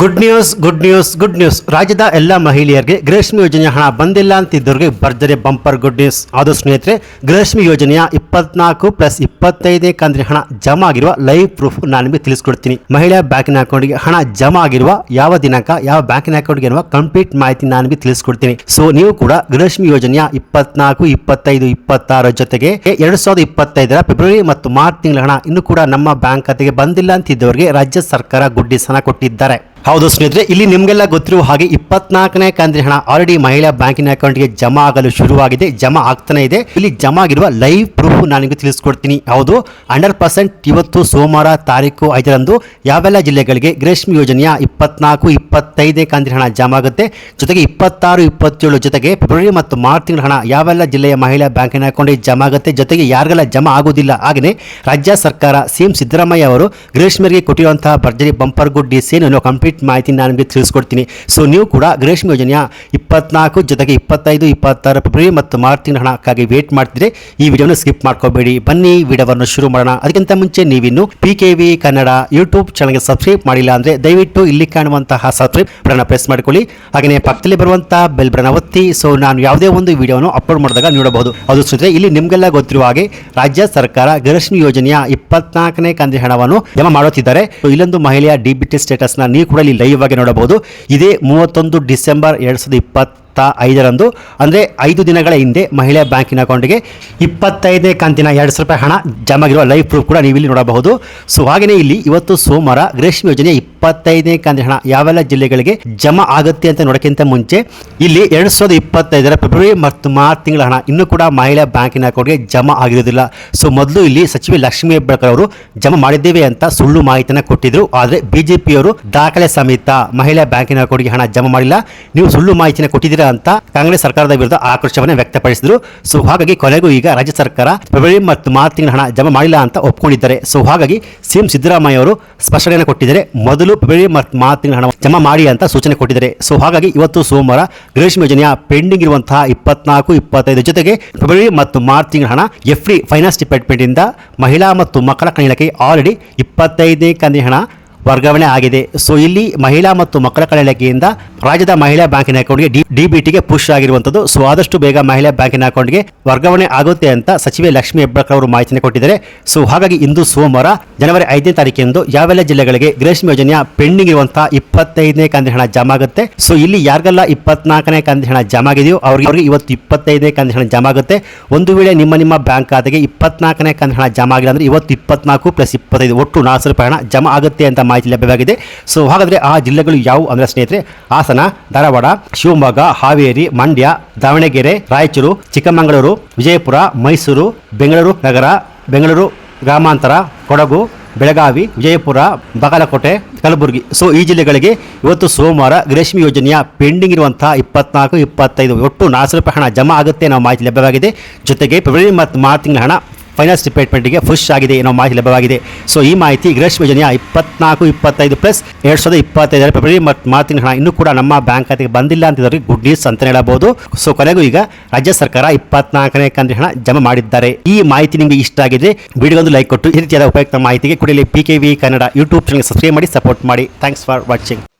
Good news good news good news ರಾಜ್ಯದ ಎಲ್ಲ ಮಹಿಳೆಯರಿಗೆ ಗೃಹಲಕ್ಷ್ಮಿ ಯೋಜನೆಯ ಹಣ ಬಂದಿಲ್ಲ ಅಂತಿದ್ದವ್ರಿಗೆ ಭರ್ಜರಿ ಬಂಪರ್ ಗುಡ್ ನ್ಯೂಸ್ ಆದರೂ ಸ್ನೇಹಿತರೆ ಗೃಹಲಕ್ಷ್ಮಿ ಯೋಜನೆಯ ಇಪ್ಪತ್ನಾಲ್ಕು ಪ್ಲಸ್ ಇಪ್ಪತ್ತೈದನೇ ಕಂತಿನ ಹಣ ಜಮಾ ಆಗಿರುವ ಲೈವ್ ಪ್ರೂಫ್ ನಾನು ನಿಮಗೆ ತಿಳಿಸ್ಕೊಡ್ತೀನಿ. ಮಹಿಳಾ ಬ್ಯಾಂಕಿನ ಅಕೌಂಟ್ಗೆ ಹಣ ಜಮಾ ಆಗಿರುವ ಯಾವ ದಿನಾಂಕ, ಯಾವ ಬ್ಯಾಂಕಿನ ಅಕೌಂಟ್ಗೆ ಇರುವ ಕಂಪ್ಲೀಟ್ ಮಾಹಿತಿ ನಾನು ನಿಮಗೆ ತಿಳಿಸ್ಕೊಡ್ತೀನಿ. ಸೊ ನೀವು ಕೂಡ ಗೃಹಲಕ್ಷ್ಮಿ ಯೋಜನೆಯ ಇಪ್ಪತ್ನಾಲ್ಕು, ಇಪ್ಪತ್ತೈದು, ಇಪ್ಪತ್ತಾರ ಜೊತೆಗೆ ಎರಡು ಸಾವಿರದ ಇಪ್ಪತ್ತೈದರ ಫೆಬ್ರವರಿ ಮತ್ತು ಮಾರ್ಚ್ ತಿಂಗಳ ಹಣ ಇನ್ನು ಕೂಡ ನಮ್ಮ ಬ್ಯಾಂಕ್ ಖಾತೆಗೆ ಬಂದಿಲ್ಲ ಅಂತಿದ್ದವರಿಗೆ ರಾಜ್ಯ ಸರ್ಕಾರ ಗುಡ್ಡಿಸನ ಕೊಟ್ಟಿದ್ದಾರೆ. ಹೌದು ಸ್ನೇಹಿತರೆ, ಇಲ್ಲಿ ನಿಮಗೆಲ್ಲ ಗೊತ್ತಿರುವ ಹಾಗೆ ಇಪ್ಪತ್ನಾಲ್ಕನೇ ಕಂತಿನ ಹಣ ಆಲ್ರೆಡಿ ಮಹಿಳಾ ಬ್ಯಾಂಕಿನ ಅಕೌಂಟ್ಗೆ ಜಮಾ ಆಗಲು ಶುರುವಾಗಿದೆ, ಜಮಾ ಆಗ್ತಾನೆ ಇದೆ. ಇಲ್ಲಿ ಜಮಾ ಆಗಿರುವ ಲೈವ್ ಪ್ರೂಫ್ ನಾನು ನಿಮಗೆ ತಿಳಿಸ್ಕೊಡ್ತೀನಿ. ಹೌದು, ಹಂಡ್ರೆಡ್ ಪರ್ಸೆಂಟ್ ಇವತ್ತು ಸೋಮವಾರ ತಾರೀಕು ಐದರಂದು ಯಾವೆಲ್ಲ ಜಿಲ್ಲೆಗಳಿಗೆ ಗ್ರೇಷ್ಮಿ ಯೋಜನೆಯ ಇಪ್ಪತ್ನಾಲ್ಕು ಇಪ್ಪತ್ತೈದನೇ ಕಂತಿನ ಹಣ ಜಮಾ ಆಗುತ್ತೆ ಜೊತೆಗೆ ಇಪ್ಪತ್ತಾರು, ಇಪ್ಪತ್ತೇಳು ಜೊತೆಗೆ ಫೆಬ್ರವರಿ ಮತ್ತು ಮಾರ್ಚ್ ತಿಂಗಳ ಹಣ ಯಾವೆಲ್ಲ ಜಿಲ್ಲೆಯ ಮಹಿಳಾ ಬ್ಯಾಂಕಿನ ಅಕೌಂಟಿಗೆ ಜಮಾ ಆಗುತ್ತೆ ಜೊತೆಗೆ ಯಾರಿಗೆಲ್ಲ ಜಮಾ ಆಗುವುದಿಲ್ಲ. ಹಾಗೆಯೇ ರಾಜ್ಯ ಸರ್ಕಾರ ಸಿಎಂ ಸಿದ್ದರಾಮಯ್ಯ ಅವರು ಗೃಹಲಕ್ಷ್ಮಿಯರಿಗೆ ಕೊಟ್ಟಿರುವಂತಹ ಭರ್ಜರಿ ಬಂಪರ್ ಗುಡ್ ಡಿ ಅನ್ನೋ ಕಂಪ್ಲೀಟ್ ಮಾಹಿತಿ ನಾನು ನಿಮಗೆ ತಿಳಿಸ್ಕೊಡ್ತೀನಿ. ಸೊ, ನೀವು ಕೂಡ ಗ್ರೀಷ್ಮ ಯೋಜನೆಯ ಇಪ್ಪತ್ನಾಲ್ಕು ಜೊತೆಗೆ ಇಪ್ಪತ್ತೈದು, ಇಪ್ಪತ್ತಾರು ಫೆಬ್ರವರಿ ಮತ್ತು ಮಾರ್ಚ್ ತಿಂಗಳ ಹಣಕ್ಕಾಗಿ ವೇಟ್ ಮಾಡ್ತಿದ್ರೆ ಈ ವಿಡಿಯೋನ ಸ್ಕಿಪ್ ಮಾಡ್ಕೋಬೇಡಿ. ಬನ್ನಿ, ವಿಡಿಯೋವನ್ನು ಶುರು ಮಾಡೋಣ. ಅದಕ್ಕಿಂತ ಮುಂಚೆ ನೀವಿನ್ನು P K V Kannada YouTube ಚಾನಲ್ಗೆ ಸಬ್ಸ್ಕ್ರೈಬ್ ಮಾಡಿಲ್ಲ ಅಂದರೆ ದಯವಿಟ್ಟು ಇಲ್ಲಿ ಕಾಣುವಂತಹ ಸಬ್ಸ್ಕ್ರೈಬ್ ಬಟನ್ ಪ್ರೆಸ್ ಮಾಡಿಕೊಳ್ಳಿ. ಹಾಗೆಯೇ ಪಕ್ಕದಲ್ಲಿ ಬರುವಂತಹ ಬೆಲ್ ಬಟನ್ ಒತ್ತಿ. ಸೊ ನಾನು ಯಾವುದೇ ಒಂದು ವಿಡಿಯೋನು ಅಪ್ಲೋಡ್ ಮಾಡಿದಾಗ ನೋಡಬಹುದು. ಅದು ಸ್ನೇಹಿತರೆ ಇಲ್ಲಿ ನಿಮಗೆಲ್ಲ ಗೊತ್ತಿರುವ ಹಾಗೆ ರಾಜ್ಯ ಸರ್ಕಾರ ಗೃಹಲಕ್ಷ್ಮಿ ಯೋಜನೆಯ ಇಪ್ಪತ್ನಾಲ್ಕನೇ ಕಂತಿನ ಹಣವನ್ನು ಜಮಾ ಮಾಡುತ್ತಿದ್ದಾರೆ. ಇಲ್ಲೊಂದು ಮಹಿಳೆಯ ಡಿ ಬಿ ಟಿ ಸ್ಟೇಟಸ್ನ ನೀವು ಕೂಡ ಇಲ್ಲಿ ಲೈವ್ ಆಗಿ ನೋಡಬಹುದು. ಇದೇ ಮೂವತ್ತೊಂದು ಡಿಸೆಂಬರ್ ಎರಡು ಸಾವಿರದ ಇಪ್ಪತ್ತ ಐದರಂದು ಅಂದರೆ ಐದು ದಿನಗಳ ಹಿಂದೆ ಮಹಿಳಾ ಬ್ಯಾಂಕಿನ ಅಕೌಂಟ್ಗೆ ಇಪ್ಪತ್ತೈದನೇ ಕಂತಿನ ಎರಡು ಸಾವಿರ ರೂಪಾಯಿ ಹಣ ಜಮಾಗಿರುವ ಲೈವ್ ಪ್ರೂಫ್ ಕೂಡ ನೀವು ಇಲ್ಲಿ ನೋಡಬಹುದು. ಸೊ ಹಾಗೆಯೇ ಇಲ್ಲಿ ಇವತ್ತು ಸೋಮವಾರ ರೇಷ್ಮೆ ಯೋಜನೆ ಇಪ್ಪತ್ತೈದನೇ ಕಂತಿನ ಹಣ ಯಾವೆಲ್ಲ ಜಿಲ್ಲೆಗಳಿಗೆ ಜಮಾ ಆಗುತ್ತೆ ಅಂತ ನೋಡೋಕ್ಕಿಂತ ಮುಂಚೆ ಇಲ್ಲಿ ಎರಡು ಸಾವಿರದ ಇಪ್ಪತ್ತೈದರ ಫೆಬ್ರವರಿ ಮತ್ತು ಮಾರ್ಚ್ ತಿಂಗಳ ಹಣ ಇನ್ನೂ ಕೂಡ ಮಹಿಳಾ ಬ್ಯಾಂಕಿನ ಅಕೌಂಟ್ಗೆ ಜಮಾ ಆಗಿರೋದಿಲ್ಲ ಸೊ ಮೊದಲು ಇಲ್ಲಿ ಸಚಿವೆ ಲಕ್ಷ್ಮೀ ಹೆಬ್ಬಾಳ್ಕರ್ ಅವರು ಜಮಾ ಮಾಡಿದ್ದೇವೆ ಅಂತ ಸುಳ್ಳು ಮಾಹಿತಿಯನ್ನು ಕೊಟ್ಟಿದ್ರು. ಆದರೆ ಬಿಜೆಪಿಯವರು ದಾಖಲೆ ಸಮೇತ ಮಹಿಳಾ ಬ್ಯಾಂಕಿನ ಅಕೌಂಟ್ಗೆ ಹಣ ಜಮಾ ಮಾಡಿಲ್ಲ. ನೀವು ಸುಳ್ಳು ಮಾಹಿತಿಯನ್ನು ಕೊಟ್ಟಿದ್ದೀರಾ ಅಂತ ಕಾಂಗ್ರೆಸ್ ಸರ್ಕಾರದ ವಿರುದ್ಧ ಆಕ್ರೋಶವನ್ನು ವ್ಯಕ್ತಪಡಿಸಿದ್ರು. ಸೊ ಹಾಗಾಗಿ ಕೊನೆಗೂ ಈಗ ರಾಜ್ಯ ಸರ್ಕಾರ ಫೆಬ್ರವರಿ ಮತ್ತು ಮಾರ್ಚ್ ತಿಂಗಳ ಹಣ ಜಮಾ ಮಾಡಿಲ್ಲ ಅಂತ ಒಪ್ಕೊಂಡಿದ್ದಾರೆ. ಸೊ ಹಾಗಾಗಿ ಸಿಎಂ ಸಿದ್ದರಾಮಯ್ಯ ಅವರು ಸ್ಪಷ್ಟನೆಯನ್ನು ಕೊಟ್ಟಿದ್ದಾರೆ. ಮೊದಲು ಫೆಬ್ರವರಿ ಮತ್ತು ಮಾರ್ಚ್ ತಿಂಗಳ ಹಣ ಜಮಾ ಮಾಡಿ ಅಂತ ಸೂಚನೆ ಕೊಟ್ಟಿದ್ದಾರೆ. ಸೊ ಹಾಗಾಗಿ ಇವತ್ತು ಸೋಮವಾರ ಗೃಹಲಕ್ಷ್ಮಿ ಯೋಜನೆಯ ಪೆಂಡಿಂಗ್ ಇರುವಂತಹ ಇಪ್ಪತ್ನಾಲ್ಕು, ಇಪ್ಪತ್ತೈದು ಜೊತೆಗೆ ಫೆಬ್ರವರಿ ಮತ್ತು ಮಾರ್ಚ್ ತಿಂಗಳ ಹಣ ಎಫ್ರಿ ಫೈನಾನ್ಸ್ ಡಿಪಾರ್ಟ್ಮೆಂಟ್ ಇಂದ ಮಹಿಳಾ ಮತ್ತು ಮಕ್ಕಳ ಇಲಾಖೆ ಆಲ್ರೆಡಿ ಇಪ್ಪತ್ತೈದನೇ ಕಂದಿ ಹಣ ವರ್ಗಾವಣೆ ಆಗಿದೆ. ಸೊ ಇಲ್ಲಿ ಮಹಿಳಾ ಮತ್ತು ಮಕ್ಕಳ ಕಲ್ಯಾಣ ರಾಜ್ಯದ ಮಹಿಳಾ ಬ್ಯಾಂಕಿನ ಅಕೌಂಟ್ಗೆ ಡಿ ಡಿ ಬಿ ಟಿಗೆ ಪುಷ್ ಆಗಿರುವಂತದ್ದು ಸೊ ಆದಷ್ಟು ಬೇಗ ಮಹಿಳಾ ಬ್ಯಾಂಕಿನ ಅಕೌಂಟ್ಗೆ ವರ್ಗಾವಣೆ ಆಗುತ್ತೆ ಅಂತ ಸಚಿವೆ ಲಕ್ಷ್ಮಿ ಹೆಬ್ಬಾಳ್ಕರ್ ಅವರು ಮಾಹಿತಿಯನ್ನು ಕೊಟ್ಟಿದ್ದಾರೆ. ಸೊ ಹಾಗಾಗಿ ಇಂದು ಸೋಮವಾರ, ಜನವರಿ ಐದನೇ ತಾರೀಕಿಂದು ಯಾವೆಲ್ಲ ಜಿಲ್ಲೆಗಳಿಗೆ ಗ್ರೇಷ್ಮ ಯೋಜನೆಯ ಪೆಂಡಿಂಗ್ ಇರುವಂತಹ ಇಪ್ಪತ್ತೈದನೇ ಕಂದಿ ಹಣ ಜಮಾ ಆಗುತ್ತೆ. ಸೊ ಇಲ್ಲಿ ಯಾರಿಗೆಲ್ಲ ಇಪ್ಪತ್ನಾಲ್ಕನೇ ಕಂದಿ ಹಣ ಜಮಾ ಆಗಿದೆಯೋ ಅವರಿಗೆ ಅವ್ರಿಗೆ ಇವತ್ತು ಇಪ್ಪತ್ತೈದನೇ ಕಂದಿ ಹಣ ಜಮಾ ಆಗುತ್ತೆ. ಒಂದು ವೇಳೆ ನಿಮ್ಮ ನಿಮ್ಮ ಬ್ಯಾಂಕ್ ಖಾತೆಗೆ ಇಪ್ಪತ್ನಾಲ್ಕನೇ ಕಂದಿ ಹಣ ಜಮಾ ಆಗಿಲ್ಲ ಅಂದ್ರೆ ಇವತ್ತು ಇಪ್ಪತ್ನಾಲ್ಕು ಪ್ಲಸ್ ಇಪ್ಪತ್ತೈದು, ಒಟ್ಟು ನಾಲ್ಕು ರೂಪಾಯಿ ಹಣ ಜಮಾ ಆಗುತ್ತೆ ಅಂತ ಮಾಹಿತಿ ಲಭ್ಯವಾಗಿದೆ. ಸೊ ಹಾಗಾದರೆ ಆ ಜಿಲ್ಲೆಗಳು ಯಾವುವು ಅಂದ್ರೆ ಸ್ನೇಹಿತರೆ, ಹಾಸನ, ಧಾರವಾಡ, ಶಿವಮೊಗ್ಗ, ಹಾವೇರಿ, ಮಂಡ್ಯ, ದಾವಣಗೆರೆ, ರಾಯಚೂರು, ಚಿಕ್ಕಮಗಳೂರು, ವಿಜಯಪುರ, ಮೈಸೂರು, ಬೆಂಗಳೂರು ನಗರ, ಬೆಂಗಳೂರು ಗ್ರಾಮಾಂತರ, ಕೊಡಗು, ಬೆಳಗಾವಿ, ವಿಜಯಪುರ, ಬಾಗಲಕೋಟೆ, ಕಲಬುರಗಿ. ಸೊ ಈ ಜಿಲ್ಲೆಗಳಿಗೆ ಇವತ್ತು ಸೋಮವಾರ ರೇಷ್ಮೆ ಯೋಜನೆಯ ಪೆಂಡಿಂಗ್ ಇರುವಂತಹ ಇಪ್ಪತ್ನಾಲ್ಕು, ಇಪ್ಪತ್ತೈದು, ಒಟ್ಟು ನಾಲ್ಕು ರೂಪಾಯಿ ಹಣ ಜಮಾ ಆಗುತ್ತೆ ಅನ್ನೋ ಮಾಹಿತಿ ಲಭ್ಯವಾಗಿದೆ. ಜೊತೆಗೆ ಫೆಬ್ರವರಿ ಮತ್ತು ಮಾರ್ಚ್ ತಿಂಗಳ ಹಣ ಫೈನಾನ್ಸ್ ಡಿಪಾರ್ಟ್ಮೆಂಟ್ಗೆ ಫುಶ್ ಆಗಿದೆ ಏನೋ ಮಾಹಿತಿ ಲಭ್ಯವಾಗಿದೆ. ಸೊ ಈ ಮಾಹಿತಿ ಗ್ರೇಷ್ ಯೋಜನೆಯ ಇಪ್ಪತ್ನಾಲ್ಕು, ಇಪ್ಪತ್ತೈದು ಪ್ಲಸ್ ಎರಡು ಸಾವಿರದ ಇಪ್ಪತ್ತೈದರ ಫೆಬ್ರವರಿ ಮತ್ತು ಮಾರ್ಚ್ ತಿಂಗಳ ಹಣ. ಇನ್ನೂ ಕೂಡ ನಮ್ಮ ಬ್ಯಾಂಕ್ ಖಾತೆಗೆ ಬಂದಿಲ್ಲ ಅಂತಿದ್ದವರಿಗೆ ಗುಡ್ ನ್ಯೂಸ್ ಅಂತ ಹೇಳಬಹುದು. ಸೊ ಕೊನೆಗೂ ಈಗ ರಾಜ್ಯ ಸರ್ಕಾರ ಇಪ್ಪತ್ನಾಲ್ಕನೇ ಕಂತಿನ ಹಣ ಜಮಾ ಮಾಡಿದ್ದಾರೆ. ಈ ಮಾಹಿತಿ ನಿಮಗೆ ಇಷ್ಟ ಆಗಿದೆ ವಿಡಿಯೋಗೊಂದು ಲೈಕ್ ಕೊಟ್ಟು ಈ ರೀತಿಯಾದ ಉಪಯುಕ್ತ ಮಾಹಿತಿಗೆ ಕುಡಿಯಲಿ P K V Kannada YouTube channel subscribe ಮಾಡಿ ಸಪೋರ್ಟ್ ಮಾಡಿ. Thanks for watching